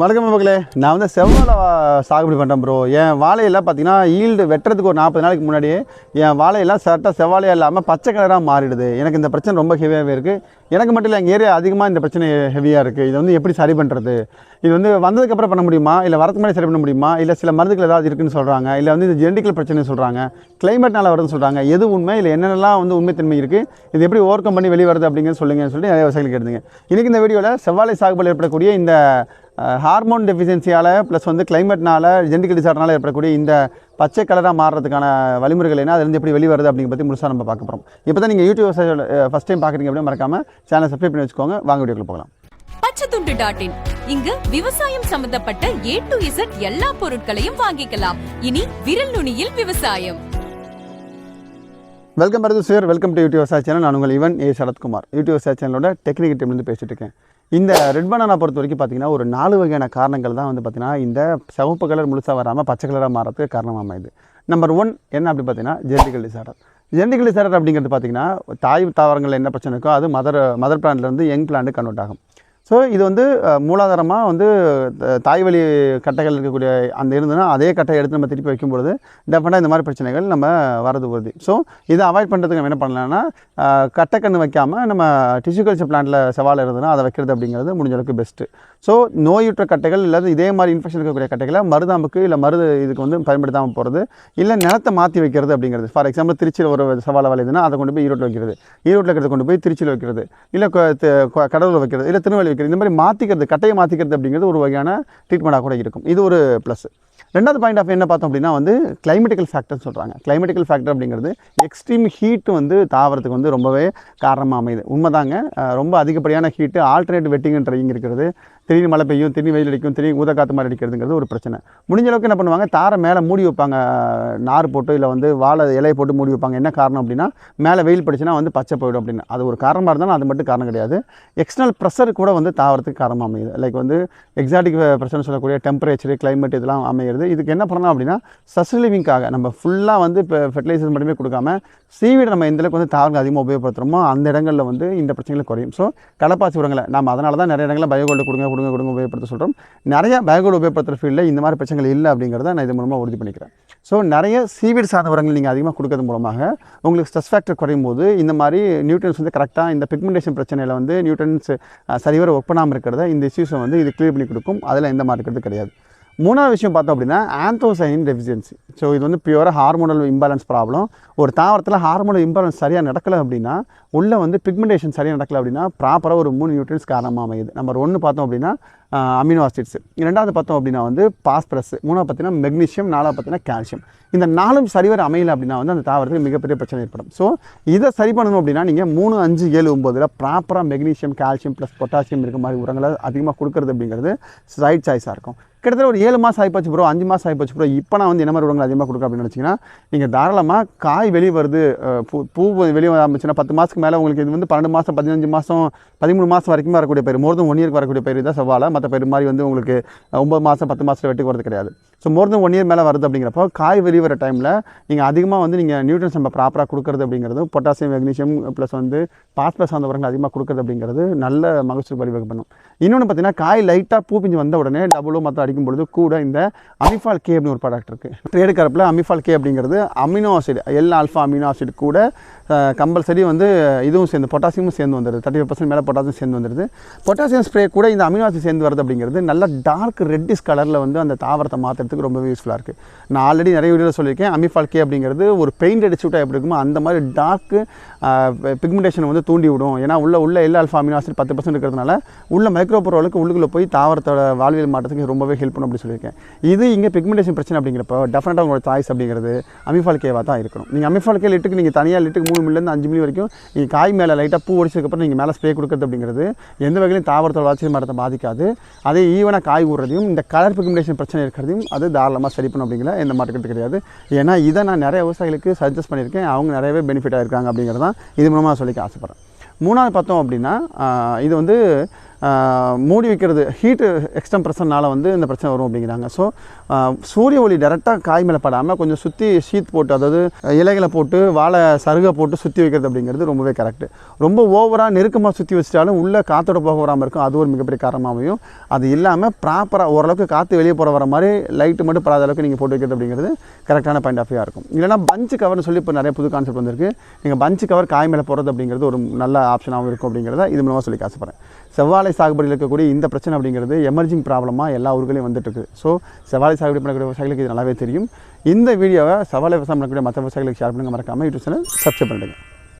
வணக்கம் மக்களே. நான் வந்து செவ்வாழை சாகுபடி பண்ணுறேன் ப்ரோ என் வாழையெல்லாம் பார்த்தீங்கன்னா ஈல்டு வெட்டுறதுக்கு ஒரு நாற்பது நாளைக்கு முன்னாடியே என் வாழையெல்லாம் சட்டை செவ்வாழையாக இல்லாமல் பச்சை கலராக மாறிடுது. எனக்கு இந்த பிரச்சனை ரொம்ப ஹெவியாகவே இருக்குது எனக்கு மட்டும் இல்லை எங்கள் ஏரியா அதிகமாக இந்த பிரச்சனை ஹெவியாக இருக்குது இது வந்து எப்படி சரி பண்ணுறது இது வந்து வந்ததுக்கப்புறம் பண்ண முடியுமா? இல்லை வரதுக்கு முன்னாடி சரி பண்ண முடியுமா? இல்லை சில மருந்துகள் ஏதாவது இருக்குன்னு சொல்கிறாங்க இல்லை வந்து இது ஜெனடிக்கல் பிரச்சனை சொல்கிறாங்க கிளைமேட்னால வருதுன்னு சொல்கிறாங்க எது உண்மை? இல்லை என்னென்னலாம் வந்து உண்மைத்தன்மை இருக்குது இது எப்படி ஓவர் கம் பண்ணி வெளியே வருது அப்படிங்கிறது சொல்லுங்கன்னு சொல்லி நிறைய விவசாயிகள் கேட்டுங்க இன்றைக்கி இந்த வீடியோவில் செவ்வாழை சாகுபடியில் ஏற்படக்கூடிய இந்த ஹார்மோன் டெஃபிஷியன்சியால் ப்ளஸ் வந்து கிளைமேட்னால ஜெனடிக்கல் டிசார்டனால ஏற்படக்கூடிய இந்த பச்சை கலராக மாறுறதுக்கான வழிமுறைகள் என்ன? அதுலேருந்து எப்படி வெளியே வருது அப்படிங்கிற பற்றி முழுசாக நம்ம பார்க்க போகிறோம் இப்போ தான் நீங்கள் யூடியூப் ஃபஸ்ட் டைம் பார்க்குறீங்க அப்படியே மறக்காமல் சேனல் சப்ஸ்கிரைப் பண்ணி வச்சுக்கோங்க. வாங்க வீடியோக்குள்ள போகலாம். பச்சைத்துண்டு டாட் இன் இங்கு விவசாயம் சம்பந்தப்பட்ட ஏ டு இசட் எல்லா பொருட்களையும் வாங்கிக்கலாம். இனி விரல் நுனியில் விவசாயம். Welcome பரது sir welcome to YouTube channel நான் உங்கள் இவன் ஏ. சரத்குமார். யூடியூப் சேனலோட டெக்னிக்கல் டீம்லேருந்து பேசிட்டு இருக்கேன். இந்த ரெட் பனானா பொறுத்த வரைக்கும் பார்த்தீங்கன்னா ஒரு நாலு வகையான காரணங்கள் தான் வந்து பார்த்திங்கன்னா இந்த சிவப்பு கலர் முழுசாக வராமல் பச்சை கலராக மாறதுக்கு காரணமாக அமையுது. நம்பர் ஒன் என்ன அப்படி பார்த்தீங்கன்னா ஜெனடிக்கல் டிசார்டர் ஜெனடிக்கல் டிசார்டர் அப்படிங்கிறது பார்த்தீங்கன்னா தாய் தாவரங்கள் என்ன பிரச்சனை இருக்கோ அது மதர் மதர் பிளான்ட்லேருந்து யங் பிளான்ட்டு கன்வெர்ட் ஆகும். ஸோ இது வந்து மூலாதாரமாக வந்து த- தாய்வழி கட்டைகள் இருக்கக்கூடிய அந்த இருந்ததுன்னா அதே கட்டையை எடுத்து நம்ம திருப்பி வைக்கும்பொழுது டெஃபினட்டாக இந்த மாதிரி பிரச்சனைகள் நம்ம வரது உறுதி ஸோ இதை அவாய்ட் பண்ணுறதுக்கு நம்ம என்ன பண்ணலாம்னா கட்டைக்கண்ணு வைக்காமல் நம்ம டிஷ்யூ கல்ச்சர் பிளான்ட்டில் சவால் இருந்ததுன்னா அதை வைக்கிறது அப்படிங்கிறது முடிஞ்ச அளவுக்கு பெஸ்ட்டு ஸோ நோயுற்ற கட்டைகள் இல்லாத இதே மாதிரி இன்ஃபெக்ஷன் இருக்கக்கூடிய கட்டைகளை மருதாம்புக்கு இல்லை மருது இதுக்கு வந்து பயன்படுத்தாமல் போகிறது இல்லை நிலத்தை மாற்றி வைக்கிறது அப்படிங்கிறது. ஃபார் எக்ஸாம்பிள் திருச்சியில் ஒரு சவாலை வளையுதுன்னா அதை கொண்டு போய் ஈரோட்டில் வைக்கிறது. ஈரோட்டில் இருக்கிறத கொண்டு போய் திருச்சியில் வைக்கிறது. இல்லை கடவுள் வைக்கிறது. இல்லை திருநெல்வேலி வைக்கிறது இந்த மாதிரி மாற்றிக்கிறது கட்டையை மாற்றிக்கிறது அப்படிங்கிறது ஒரு வகையான ட்ரீட்மெண்ட்டாக கூட இருக்கும். இது ஒரு ப்ளஸ் ரெண்டாவது பாயிண்ட் ஆஃப் என்ன பார்த்தோம் அப்படின்னா வந்து கிளைமேட்டிக்கல் ஃபேக்டர்னு சொல்கிறாங்க கிளைமேட்டிக்கல் ஃபேக்டர் அப்படிங்கிறது எக்ஸ்ட்ரீம் ஹீட் வந்து தாவரத்துக்கு வந்து ரொம்பவே காரணமாக அமையுது. உண்மைதாங்க. ரொம்ப அதிகப்படியான ஹீட்டு ஆல்டர்னேட் வெட்டிங் ட்ரையிங் இருக்கிறது. திடீர்னு மழை பெய்யும் திடீர்னு வெயில் அடிக்கும் திடீர்னு ஊதக்காத்து மாதிரி அடிக்கிறதுங்கிறது ஒரு பிரச்சனை. முடிஞ்ச அளவுக்கு என்ன பண்ணுவாங்க? தாரை மேலே மூடி வைப்பாங்க. நார் போட்டு இல்லை வந்து வாழை இலையை போட்டு மூடி வைப்பாங்க. என்ன காரணம் அப்படின்னா மேலே வெயில் படிச்சுன்னா வந்து பச்சை போயிடும் அப்படின்னு. அது ஒரு காரணமாக இருந்தாலும் அது மட்டும் காரணம் கிடையாது. எக்ஸ்டர்னல் ப்ரெஷர் கூட வந்து தாவரத்துக்கு காரணமாக அமையுது. லைக் வந்து எக்ஸாட்டிக் ப்ரெஷர்னு சொல்லக்கூடிய டெம்பரேச்சர் கிளைமேட் இதெல்லாம் அமையிறது. இதுக்கு என்ன பண்ணலாம் அப்படின்னா சஸ்லிவிங்காக நம்ம ஃபுல்லாக வந்து இப்போ ஃபெர்டிலைசர் மட்டுமே கொடுக்காம சீவீடு நம்ம எந்த அளவுக்கு வந்து தாவரங்கள் அதிகமாக உபயோகப்படுத்துகிறோமோ அந்த இடங்களில் வந்து இந்த பிரச்சனைகள் குறையும். ஸோ கடப்பாசி உரங்களை நம்ம அதனால தான் நிறைய இடங்களில் பயோகோல்டு கொடுங்க கொடுங்க கொடுங்க உபயோகப்படுத்த சொல்கிறோம் நிறைய பயோகோல்டு உபயோகப்படுத்துகிற ஃபீல்டில் இந்த மாதிரி பிரச்சனைகள் இல்லை அப்படிங்கிறத நான் இது மூலமாக உறுதி பண்ணிக்கிறேன். ஸோ நிறைய சீவியர் சார்ந்த உரங்கள் நீங்கள் அதிகமாக கொடுக்கறது மூலமாக உங்களுக்கு ஸ்ட்ரெஸ் ஃபேக்டர் குறையும் போது இந்த மாதிரி நியூட்ரன்ஸ் வந்து கரெக்டாக இந்த பிக்மெண்டேஷன் பிரச்சனையில் வந்து நியூட்ரன்ஸ் சரிவர ஒர்க் பண்ணாமல் இருக்கிறத இந்த இஷ்யூஸை வந்து இது கிளியர் பண்ணி கொடுக்கும். அதில் எந்த மாதிரி இருக்கிறது கிடையாது. மூணாவது விஷயம் பார்த்தோம் அப்படின்னா ஆந்தோசைன் டெஃபிஷியன்சி ஸோ இது வந்து பியூராக ஹார்மோனல் இம்பேலன்ஸ் ப்ராப்ளம் ஒரு தாவரத்தில் ஹார்மோனல் இம்பேலன்ஸ் சரியாக நடக்கலை அப்படின்னா உள்ளே வந்து பிக்மெண்டேஷன் சரியாக நடக்கல அப்படின்னா ப்ராப்பராக ஒரு மூணு நியூட்ரியன்ஸ் காரணமாக அமையுது. நம்பர் ஒன்று பார்த்தோம் அப்படின்னா அமினோ ஆசிட்ஸ் ரெண்டாவது பார்த்தோம் அப்படின்னா வந்து பாஸ்பரஸ் மூணாவது பார்த்தீங்கன்னா மெக்னீஷியம் நாலாவது பார்த்தீங்கன்னா கால்சியம் இந்த நாலும் சரிவர அமையல அப்படின்னா வந்து அந்த தாவரத்துக்கு மிகப்பெரிய பிரச்சனை ஏற்படும். ஸோ இதை சரி பண்ணணும் அப்படின்னா நீங்கள் மூணு அஞ்சு ஏழு ஒம்போதில் ப்ராப்பராக மெக்னீஷியம் கால்சியம் ப்ளஸ் பொட்டாசியம் இருக்க மாதிரி உரங்களை அதிகமாக கொடுக்குறது அப்படிங்கிறது ரைட் சாய்ஸாக இருக்கும். கிட்டத்தட்ட ஒரு ஏழு மாதம் ஆகிப்போச்சு ப்ரோ அஞ்சு மாதம் ஆகிப்போச்சு ப்ரோ இப்போ நான் வந்து என்ன மாதிரி உரங்கள் அதிகமாக கொடுக்க அப்படின்னு நினச்சிங்கன்னா நீங்கள் தாராளமாக காய் வெளியே வருது பூ பூ வெளியே ஆரம்பிச்சுன்னா பத்து மாதத்துக்கு மேலே உங்களுக்கு இது வந்து பன்னெண்டு மாதம் பதினஞ்சு மாதம் பதிமூணு மாதம் வரைக்கும் வரக்கூடிய பயிர் மோர் தென் ஒன் இயர்க்கு வரக்கூடிய பயிர் தான் செவ்வாழை. மற்ற பயிர் மாதிரி வந்து உங்களுக்கு ஒம்பது ஒன்பது மாதம் பத்து மாதத்தில் வெட்டி போகிறது கிடையாது. So more than one year மேலே வருது அப்படிங்கிறப்போ காய் வெளிவர டைமில் நீங்கள் அதிகமாக வந்து நீங்கள் நியூட்ரன்ஸ் நம்ம ப்ராப்பராக கொடுக்குறது அப்படிங்கிறது பொட்டாசியம் மெக்னீஷியம் ப்ளஸ் வந்து பாஸ்பரஸ் அந்த உரங்கள் அதிகமாக கொடுக்குறது அப்படிங்கிறது நல்ல மகசூல் வழிவகை பண்ணும். இன்னொன்று பார்த்தீங்கன்னா காய் லைட்டாக பூ பிஞ்சு வந்த உடனே டபுளோ மற்ற அடிக்கும் பொழுது கூட இந்த அமிஃபால் கே அப்படின்னு ஒரு ப்ராடக்ட் இருக்குது ட்ரேடு கரப்பில் அமிஃபால் கே அப்படிங்கிறது amino acid L alpha amino acid கூட கம்பல்சரி வந்து இதுவும் சேர்ந்து பொட்டாசியமும் சேர்ந்து வந்துடுது தேர்ட்டி ஃபைவ் பர்சன்ட் மேலே பொட்டாசியம் சேர்ந்து வந்துடுது பொட்டாசியம் ஸ்ப்ரே கூட இந்த அமினோ ஆசிட் சேர்ந்து வருது அப்படிங்கிறது நல்லா டார்க் ரெட்டிஷ் கலரில் வந்து அந்த தாவரத்தை மாற்றுறதுக்கு ரொம்பவே யூஸ்ஃபுல்லாக இருக்குது நான் ஆல்ரெடி நிறைய வீடியோவில் சொல்லியிருக்கேன். அமிஃபால் கே அப்படிங்கிறது ஒரு பெயிண்ட் அடிச்சு விட்டால் எப்படி இருக்குமோ அந்த மாதிரி டார்க்கு பிக்மெண்டேஷனை வந்து தூண்டி விடும். ஏன்னா உள்ள உள்ள எல்லா ஆல்ஃபா அமினோ ஆசிட் பத்து பர்சன்ட் இருக்கிறதுனால உள்ள மைக்ரோ பொருளுக்கு உள்ளுக்குள்ளே போய் தாவரத்தோட வாழ்வியல் மாற்றத்துக்கு ரொம்பவே ஹெல்ப் பண்ணும் அப்படி சொல்லியிருக்கேன். இது இங்கே பிக்மெண்டேஷன் பிரச்சனை அப்படிங்கிறப்போ டெஃபினட்டாக உங்களோட சாய்ஸ் அப்படிங்கிறது அமிஃபால் கேவாக தான் இருக்கணும். நீங்கள் அமிஃபால் கே லிட்டுக்கு நீங்கள் தனியாக லிட்டுக்கு மூணு மில்லேருந்து அஞ்சு மில்லி வரைக்கும் நீங்கள் காய் மேலே லைட்டாக பூ அடிச்சதுக்கப்புறம் நீங்கள் மேலே ஸ்ப்ரே கொடுக்குறது அப்படிங்கிறது எந்த வகையிலும் தாவரத்தோட வளர்ச்சி மரத்தை பாதிக்காது. அதே ஈவனாக காய் ஊடுறதையும் இந்த கலர் பிக்மெண்டேஷன் பிரச்சனை இருக்கிறதையும் அது தாராளமாக சரி பண்ணும் அப்படிங்கிற எந்த மாற்றக்கிறது கிடையாது. ஏன்னா இதை நான் நிறைய விவசாயிகளுக்கு சஜஸ்ட் பண்ணியிருக்கேன். அவங்க நிறையவே பெனிஃபிட் இருக்காங்க அப்படிங்கிறது தான் இது மூலமாக சொல்லிக்க ஆசைப்பட்றேன். மூணாவது பார்த்தோம் அப்படின்னா இது வந்து மூடி வைக்கிறது ஹீட்டு எக்ஸ்டம்ப்ரெஷர்னால வந்து இந்த பிரச்சனை வரும் அப்படிங்கிறாங்க. ஸோ சூரிய ஒளி டேரெக்டாக காய் மேலே படாமல் கொஞ்சம் சுற்றி ஷீத் போட்டு அதாவது இலைகளை போட்டு வாழை சருகை போட்டு சுற்றி வைக்கிறது அப்படிங்கிறது ரொம்பவே கரெக்டு ரொம்ப ஓவராக நெருக்கமாக சுற்றி வச்சிட்டாலும் உள்ளே காற்றோட போக வராமல் இருக்கும். அது ஒரு மிகப்பெரிய காரணமாகவும் அது இல்லாமல் ப்ராப்பராக ஓரளவுக்கு காற்று வெளியே போகிற வர மாதிரி லைட்டு மட்டும் படாத அளவுக்கு நீங்கள் போட்டு வைக்கிறது அப்படிங்கிறது கரெக்டான பாயிண்ட் ஆஃப் வியூவாக இருக்கும். இல்லைனா பஞ்சு கவர்னு சொல்லி இப்போ நிறைய புது கான்செப்ட் வந்திருக்கு. நீங்கள் பஞ்சு கவர் காய் மேலே போகிறது அப்படிங்கிறது ஒரு நல்ல ஆப்ஷனாகவும் இருக்கும் அப்படிங்கிறத இது மூலமாக சொல்லி ஆசைப்படுறேன் செவ்வாழை சாகுபடியில் இருக்கக்கூடிய இந்த பிரச்சனை அப்படிங்கிறது எமர்ஜிங் ப்ராப்ளமாக எல்லா ஊர்களையும் வந்துட்டு இருக்கு ஸோ செவ்வாழை சாகுபடி பண்ணக்கூடிய விவசாயிகளுக்கு இது நல்லாவே தெரியும். இந்த வீடியோவை செவ்வாழை விவசாயம் பண்ணக்கூடிய மற்ற விவசாயிகளுக்கு ஷேர் பண்ணுங்க. மறக்காமல் யூடியூப் சேனல் சப்ஸ்கிரைப் பண்ணிடுங்க.